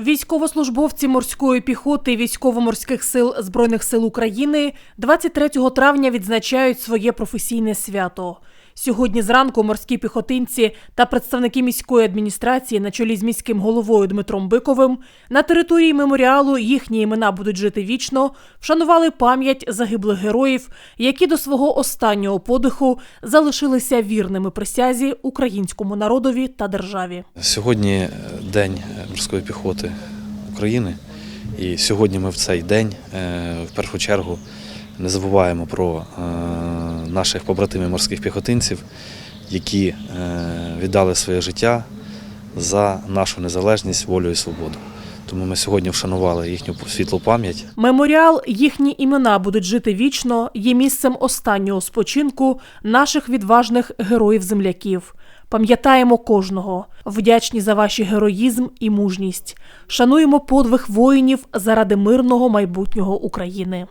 Військовослужбовці морської піхоти військово-морських сил Збройних сил України 23 травня відзначають своє професійне свято. Сьогодні зранку морські піхотинці та представники міської адміністрації на чолі з міським головою Дмитром Биковим на території меморіалу їхні імена будуть жити вічно, вшанували пам'ять загиблих героїв, які до свого останнього подиху залишилися вірними присязі українському народові та державі. Сьогодні День морської піхоти України, і сьогодні ми в цей день е, в першу чергу не забуваємо про е, наших побратимів морських піхотинців, які е, віддали своє життя за нашу незалежність, волю і свободу. Тому ми сьогодні вшанували їхню світлу пам'ять. Меморіал їхні імена будуть жити вічно є місцем останнього спочинку наших відважних героїв-земляків. Пам'ятаємо кожного, вдячні за ваші героїзм і мужність. Шануємо подвиг воїнів заради мирного майбутнього України.